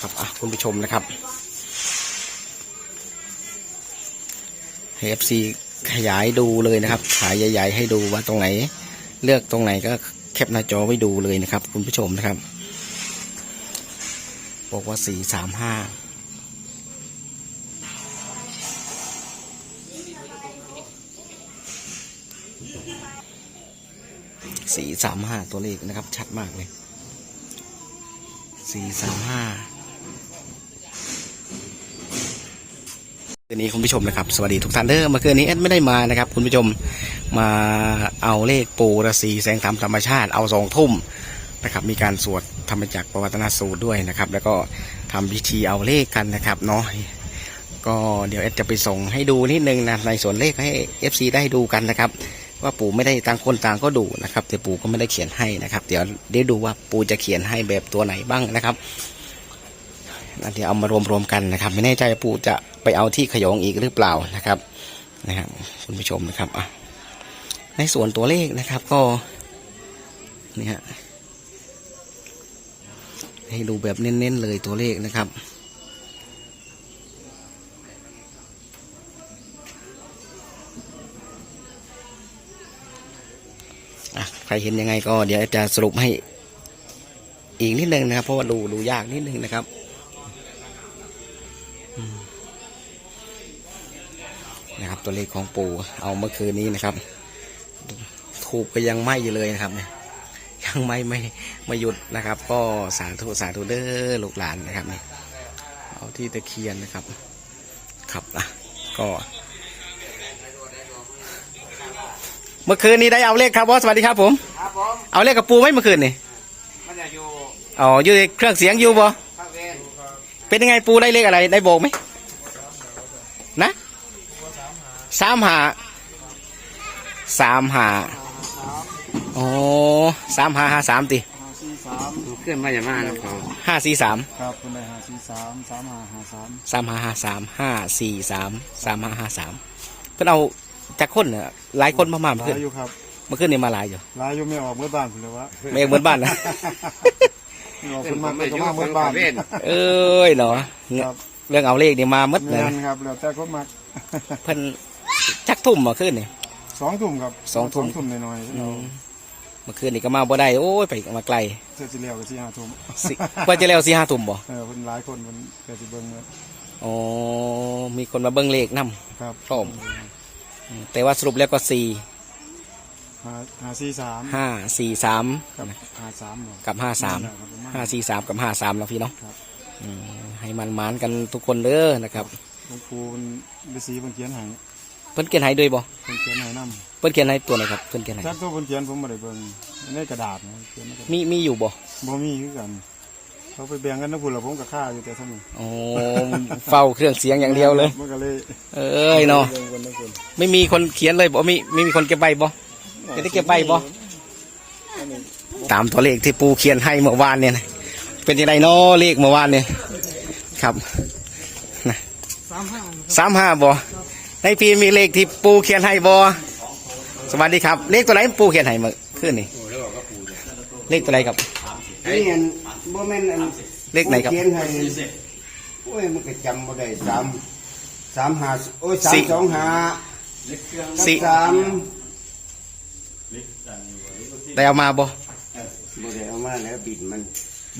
ครับอะคุณผู้ชมนะครับให้ FC ขยายดูเลยนะครับขายใหญ่ ๆ ให้ดูว่าตรงไหน เลือกตรงไหนก็แคปหน้าจอไว้ดูเลยนะครับ คุณผู้ชมนะครับ บอกว่าสี่สามห้าสี่สามห้าตัวเลขนะครับ ชัดมากเลยสี่สามห้า คืนนี้คุณผู้ชมนะครับสวัสดีทุกท่านเด้อเมื่อคืนนี้แอดไม่ได้มานะครับ คุณผู้ชมมาเอาเลขปูระสีแสงธรรมธรรมชาติเอาสองทุ่มนะครับมีการสวดธรรมจักรประวัตนสูตรด้วยนะครับ แล้วก็ทำพิธีเอาเลขกันนะครับเนาะก็เดี๋ยวเอดจะไปส่งให้ดูนิดนึงนะในส่วนเลขให้ FC ได้ดูกันนะครับ ว่าปู่ไม่ได้ต่างคนต่างก็ดูนะครับแต่ปู่ก็ไม่ได้เขียนให้นะครับ เดี๋ยวได้ดูว่าปู่จะเขียนให้แบบตัวไหนบ้างนะครับ เดี๋ยวเอามารวมๆกันนะครับ ไม่แน่ใจปู่จะไปเอาที่ขยงอีกหรือเปล่านะครับนะครับคุณผู้ชมนะครับอะในส่วนตัวเลขนะครับก็นี่ฮะให้ดูแบบเน้นๆเลยตัวเลขนะครับใครเห็นยังไงก็เดี๋ยวจะสรุปให้อีกนิดนึงนะครับ เพราะว่าดูดูยากนิดนึงนะครับ นะครับ ตัวเลขของปู่เอาเมื่อคืนนี้นะครับ ถูกก็ยังไหมอยู่เลยนะครับเนี่ยยังไม่ไม่ไม่หยุดนะครับ ก็สาธุสาธุเด้อลูกหลานนะครับนี่เอาที่ตะเคียนนะครับครับอะก็ เมื่อคืนนี้ได้เอาเลขครับบอสสวัสดีครับผม ครับผม เอาเลขกับปูไหมเมื่อคืนนี่มันจะอยู่อ๋ออยู่ในเครื่องเสียงอยู่บ่ข้าง เวนเป็นยังไงปูได้เลขอะไรได้โบกไหมนะสามหาสามหาโอ้สามหาห้าสามติห้าสี่สามเคลื่อนมาอย่างมากนะเขาห้าสี่สามครับคุณได้ห้าสี่สามสามห้าห้าสามสามห้าห้าสามห้าสี่สามสามห้าห้าสามเพิ่นเอาจากคนเนี่ยหลายคนมามาเมื่อหคืลานยอยู่ครับ เมื่อคืนนี่มาหลายอยู่หลายอยู่ไม่ออกเมื่อบ้านคุณเลยวะไม่เหมือนบ้านนะ ไม่ออกคุณมาก็มาเมื่อบ้านเวนเอ้ยเนาะครับเรื่องเอาเลขนี่มาหมดเลแม่ยนครับแล้วแต่คนมักเพิ่นจักทุ่มเมื่อคืนนี่ สองทุ่มครับสองทุ่ม ทุ่มหน่อยๆอืเรามเมื่อคืนนี่ก็มาบ่ได้โอ้ยไปมาไกลเสร็จสิเลี้ยวก็สี่ห้าทุ่มสิว่าจะแล้วสี่ห้าทุ่มบ่เออคนหลายคนมันเกิดสิเบิ่งเมื่ออ๋อมีคนมาเบิ่งเลขนํครับพร้อมแต่ว่าสรุปแล้วก็สี่ ห้าห้าสี่สามห้าสี่สามกับห้าสามบ่กับห้าสามนั่นแหละครับประมาณห้าสี่สามกับห้าสามแล้วพี่เนาะครับอืมให้มันมานๆกันทุกคนเด้อนะครับหลวงปู่มันฤาษีเพิ่นเขียนให้เพิ่นเขียนให้ด้วยบ่เพิ่นเขียนให้นำเพิ่นเขียนให้ตัวไหนครับเพิ่นเขียนให้จักตัวเพิ่นเขียนผมบ่ได้เบิ่งในกระดาษนะเขียนในกระดาษมีมีอยู่บ่บ่มีคือกันเขาไปแบ่งกันนะพุ่นละผมกับข้าอยู่แต่สมุนโอ้เฝ้าเครื่องเสียงอย่างเดียวเลยมันก็เลย เอ้ยเนาะแบ่งกันนะคุณไม่มีคนเขียนเลยบ่มีไม่มีคนเก็บใบบ่ จะได้เก็บใบบ่ตามตัวเลขที่ปูเขียนให้เมื่อวานเนี่ยนะเป็นยังไงเนาะเลขเมื่อวานเนี่ยครับนะสามห้าบ่ในปีมีเลขที่ปูเขียนให้บ่สวัสดีครับ เลขตัวไหนปูเขียนให้เมื่อคืนนี่เลขตัวไหนครับนี่อันบ่แม่นอันเลขไหนครับเขียนให้โอ้ยมันก็จำบ่ได้สามสามหาโอ้ยสาสี่มสองหาสี่สาม ได้เอามาบ่บ่ได้เอามาแล้วบิดมัน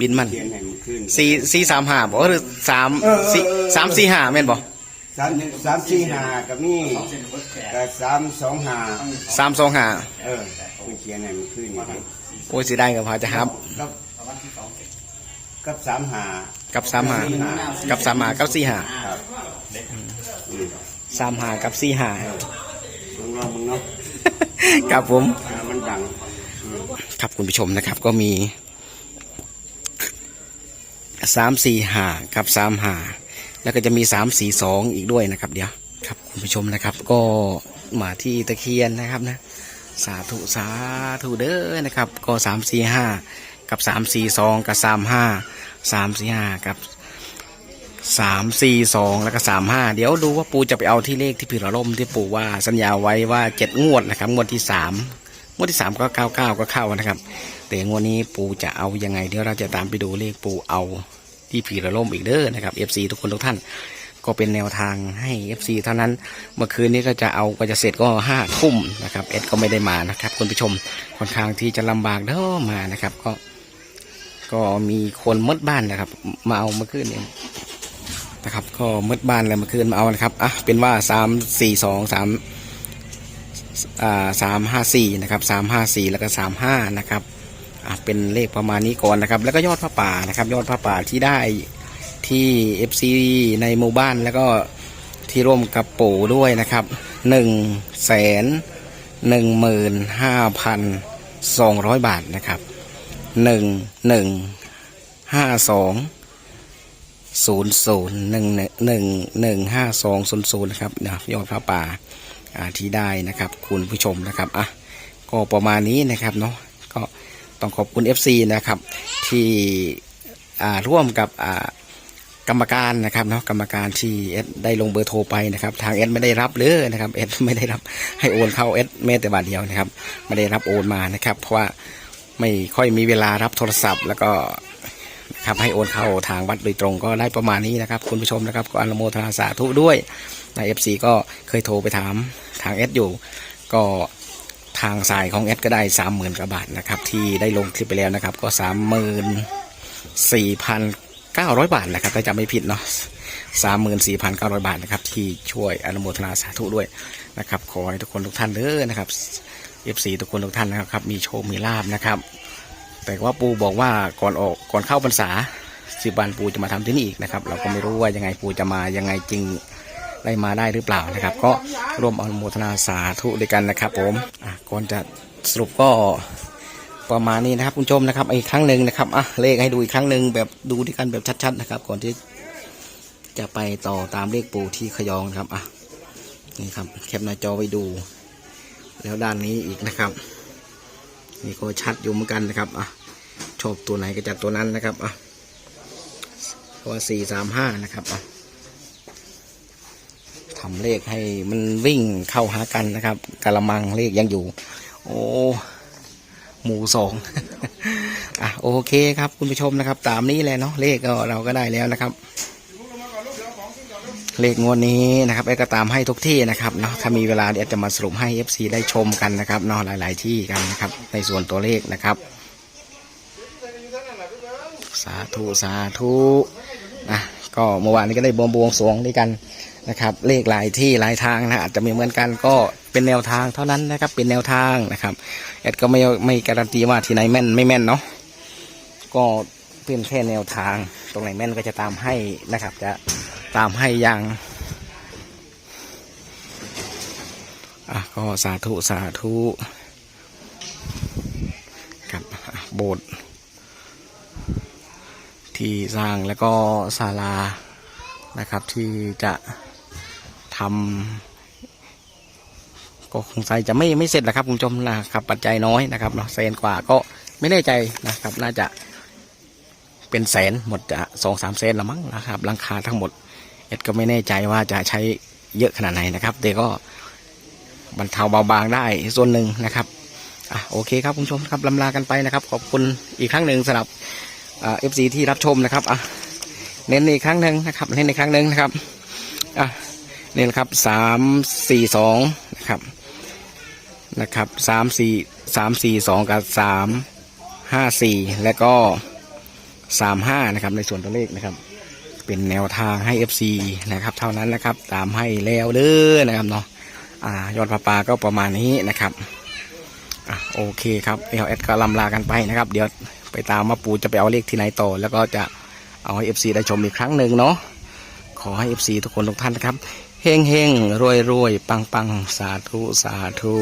บินมันเขียนให้มันขึ้นสี่สี่สามห้าบ่หรือสามเออเออสี่เออสามสี่ห้าแม่นบ่สามสามสี่หากับนี่กับสามสองหาสามสองห้าเออมันเขียนให้มันขึ้นอย่างนี้โอ้ยสิได้กับพาจะครับกับกับสามหากับสามห้ากับสามห้ากับสี่ห้าครับอืมสามห้ากับสี่ห้ามึงลองมึงเนาะครับผมอ่ามันดังอืม ครับคุณผู้ชมนะครับก็มีสามสี่ห้ากับสามห้าแล้วก็จะมีสามสี่สองอีกด้วยนะครับ เดี๋ยวครับคุณผู้ชมนะครับ ก็มาที่ตะเคียนนะครับนะ สาธุสาธุเด้อนะครับ ก็สามสี่ห้ากับสามสี่สองกับสามห้าสามสี่ห้ากับสามสี่สองแล้วก็สามห้าเดี๋ยวดูว่าปูจะไปเอาที่เลขที่พิรล่มที่ปูว่าสัญญาไว้ว่าเจ็ดงวดนะครับ งวดที่สาม วดที่สามก็เก้าเก้าก็เข้านะครับ แต่งวดนี้ปูจะเอายังไงเดี๋ยวเราจะตามไปดูเลขปูเอาที่ผีระล่มอีกเด้อนะครับ FC ทุกคนทุกท่านก็เป็นแนวทางให้ FC เท่านั้น เมื่อคืนนี้ก็จะเอาก็จะเสร็จก็ห้าทุ่มนะครับเอ็ดก็ไม่ได้มานะครับคุณผู้ชมค่อนข้างที่จะลำบากเด้อมานะครับ ก็ ก็มีคนมดบ้านนะครับ มาเอาเมื่อคืนนี้นะครับ ก็มดบ้านเลยเมื่อคืนมาเอานะครับอะเป็นว่าสามสี่สองสาม สามห้าสี่นะครับสามห้าสี่แล้วก็สามห้านะครับเป็นเลขประมาณนี้ก่อนนะครับ แล้วก็ยอดผ้าป่านะครับ ยอดผ้าป่าที่ได้ที่ FC ในหมู่บ้านแล้วก็ที่ร่วมกับปู่ด้วยนะครับหนึ่งแสนหนึ่งหมื่นห้าพันสองร้อยบาทนะครับหนึ่งหนึ่งห้าสองศูนย์ศูนย์หนึ่งหนึ่งหนึ่งหนึ่งห้าสองศูนย์ศูนย์นะครับยอดพระป่าอ่า ที่ได้นะครับ คุณผู้ชมนะครับอะก็ประมาณนี้นะครับเนาะก็ต้องขอบคุณ FC นะครับที่ร่วมกับกรรมการนะครับเนาะกรรมการที่เอสได้ลงเบอร์โทรไปนะครับ ทางเอสไม่ได้รับเลยนะครับเอสไม่ได้รับให้โอนเข้าเอสแม้แต่บาทเดียวนะครับ ไม่ได้รับโอนมานะครับ เพราะว่าไม่ค่อยมีเวลารับโทรศัพท์ แล้วก็ ครับให้โอนเข้าทางวัดโดยตรงก็ได้ประมาณนี้นะครับคุณผู้ชมนะครับก็อนุโมทนาสาธุด้วยในเอฟซีก็เคยโทรไปถามทางเอสอยู่ ก็ทางสายของเอสก็ได้สามหมื่นกว่าบาทนะครับที่ได้ลงคลิปไปแล้วนะครับ ก็สามหมื่นสี่พันเก้าร้อยบาทนะครับถ้าจำไม่ผิดเนาะสามหมื่นสี่พันเก้าร้อยบาทนะครับที่ช่วยอนุโมทนาสาธุด้วยนะครับขอให้ทุกคนทุกท่านเด้อนะครับเอฟซีทุกคนทุกท่านนะครับมีโชคมีลาบนะครับ แต่ว่าปูบอกว่าก่อนออกก่อนเข้าพรรษาสิบวันปูจะมาทำที่นี่อีกนะครับ เราก็ไม่รู้ว่ายังไงปูจะมายังไงจริงได้มาได้หรือเปล่านะครับ ก็ร่วมอนุโมทนาสาธุด้วยกันนะครับ ผมก่อนจะสรุปก็ประมาณนี้นะครับคุณผู้ชมนะครับอีกครั้งหนึ่งนะครับอะเลขให้ดูอีกครั้งหนึ่งแบบดูด้วยกันแบบชัดๆนะครับ ก่อนที่จะไปต่อตามเลขปูที่ขยองครับอะนี่ครับแคปหน้าจอไว้ดู แล้วด้านนี้อีกนะครับ นี่ก็ชัดอยู่เหมือนกันนะครับอะชอบตัวไหนก็จัดตัวนั้นนะครับอะตัวสี่สามห้านะครับอะทำเลขให้มันวิ่งเข้าหากันนะครับกะละมังเลขยังอยู่ โอ้หมูสองอะโอเคครับคุณผู้ชมนะครับ ตามนี้เลยเนาะเลขก็เราก็ได้แล้วนะครับ เลขงวดนี้นะครับไอ้ก็ตามให้ทุกที่นะครับเนาะถ้ามีเวลาเดี๋ยวจะมาสรุปให้ FC ได้ชมกันนะครับเนาะหลาย ๆ ที่กันนะครับในส่วนตัวเลขนะครับ สาธุสาธุนะก็เมื่อวานนี้ก็ได้บวงบวงสรวงด้วยกันนะครับ เลขหลายที่หลายทางนะอาจจะม่เหมือนกันก็เป็นแนวทางเท่านั้นนะครับเป็นแนวทางนะครับแอดก็ไม่ไม่การันตีว่าที่ไหนแม่นไม่แม่นเนาะก็เป็นแค่แนวทางตรงไหนแม่นก็จะตามให้นะครับจะ ตามให้อย่างอะก็สาธุสาธุครับโบสถ์ที่สร้างแล้วก็ศาลานะครับที่จะทำก็คงใส่จะไม่ไม่เสร็จนะครับคุณผู้ชมนะครับปัจจัยน้อยนะครับเนาะแสนกว่าก็ไม่แน่ใจนะครับน่าจะเป็นแสนหมดจะสองสามแสนละมั้งนะครับหลังคาทั้งหมด เอ็ดก็ไม่แน่ใจว่าจะใช้เยอะขนาดไหนนะครับ แต่ก็บรรเทาเบาบางได้ส่วนหนึ่งนะครับอะโอเคครับคุณผู้ชมครับลำลากันไปนะครับ ขอบคุณอีกครั้งหนึ่งสำหรับเอฟซีที่รับชมนะครับอะเน้นอีกครั้งหนึ่งนะครับเน้นอีกครั้งหนึ่งนะครับอะนี่นะครับสามสี่สองนะครับนะครับสามสี่สามสี่สองกับสามห้าสี่แล้วก็สามห้านะครับในส่วนตัวเลขนะครับ เป็นแนวทางให้ FC นะครับ เท่านั้นนะครับ ตามให้แล้วเด้อนะครับเนาะอ่ายอดพระปลาก็ประมาณนี้นะครับอะโอเคครับเอลเอสก็ลำลากันไปนะครับ เดี๋ยวไปตามมาปูจะไปเอาเลขที่ไหนต่อ แล้วก็จะเอาให้ FC ได้ชมอีกครั้งหนึ่งเนาะขอให้ FC ทุกคนทุกท่านนะครับเฮงเฮงรวยรวยปังปังสาธุ สาธุ